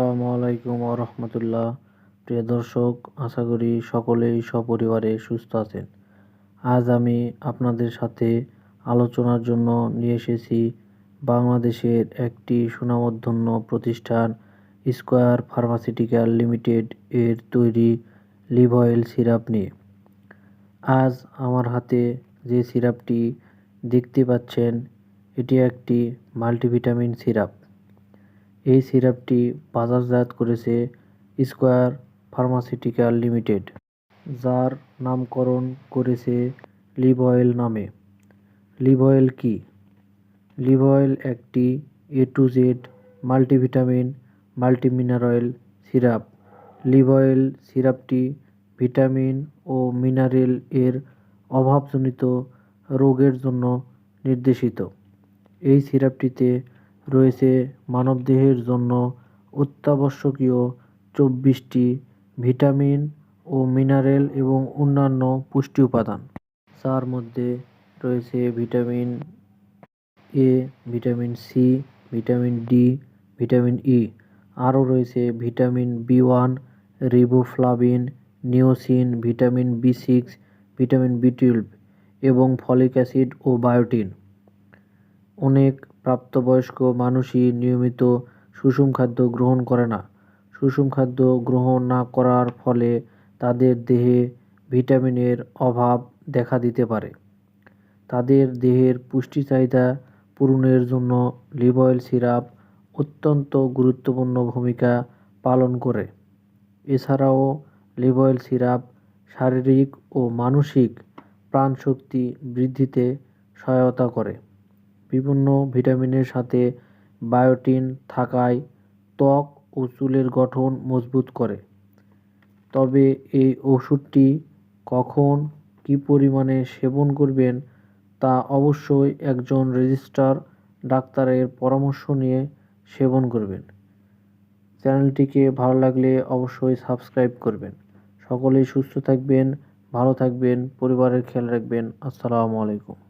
আসসালামু আলাইকুম রহমতুল্লাহ। প্রিয় দর্শক, আশা করি সকলেই সপরিবারে সুস্থ আছেন। আজ আমি আপনাদের সাথে আলোচনার জন্য নিয়ে এসেছি বাংলাদেশের একটি সুনামধন্য প্রতিষ্ঠান, স্কোয়ার ফার্মাসিউটিক্যাল লিমিটেড এর তৈরি লিভ অয়েল সিরাপ নিয়ে। আজ আমার হাতে যে সিরাপটি দেখতে পাচ্ছেন, এটি একটি মাল্টিভিটামিন সিরাপ। এই সিরাপটি বাজারজাত করেছে স্কোয়ার ফার্মাসিউটিক্যাল লিমিটেড, যার নামকরণ করেছে লিভ অয়েল নামে। লিভ অয়েল কী? লিভ অয়েল একটি A to Z multivitamin, multimineral syrup. Liv Oil সিরাপটি vitamin ও মিনারেল এর অভাবজনিত রোগের জন্য নির্দেশিত। এই সিরাপটিতে রয়েছে মানবদেহের জন্য অত্যাবশ্যকীয় চব্বিশটি ভিটামিন ও মিনারেল এবং অন্যান্য পুষ্টি উপাদান। যার মধ্যে রয়েছে vitamin A, vitamin C, vitamin D, vitamin E. আরও রয়েছে vitamin B one, riboflavin, niacin, vitamin B six, vitamin B twelve এবং ফলিক অ্যাসিড ও বায়োটিন। অনেক প্রাপ্তবয়স্ক মানুষই নিয়মিত সুষম খাদ্য গ্রহণ করে না। সুষম খাদ্য গ্রহণ না করার ফলে তাদের দেহে ভিটামিনের অভাব দেখা দিতে পারে। তাদের দেহের পুষ্টি চাহিদা পূরণের জন্য লিভ অয়েল সিরাপ অত্যন্ত গুরুত্বপূর্ণ ভূমিকা পালন করে। এছাড়াও লিভ অয়েল সিরাপ শারীরিক ও মানসিক প্রাণশক্তি বৃদ্ধিতে সহায়তা করে। বিভিন্ন ভিটামিনের সাথে বায়োটিন থাকায় ত্বক ও চুলের গঠন মজবুত করে। তবে এই ওষুধটি কখন কী পরিমাণে সেবন করবেন তা অবশ্যই একজন রেজিস্টার ডাক্তারের পরামর্শ নিয়ে সেবন করবেন। চ্যানেলটিকে ভালো লাগলে অবশ্যই সাবস্ক্রাইব করবেন। সকলেই সুস্থ থাকবেন, ভালো থাকবেন, পরিবারের খেয়াল রাখবেন। আসসালামু আলাইকুম।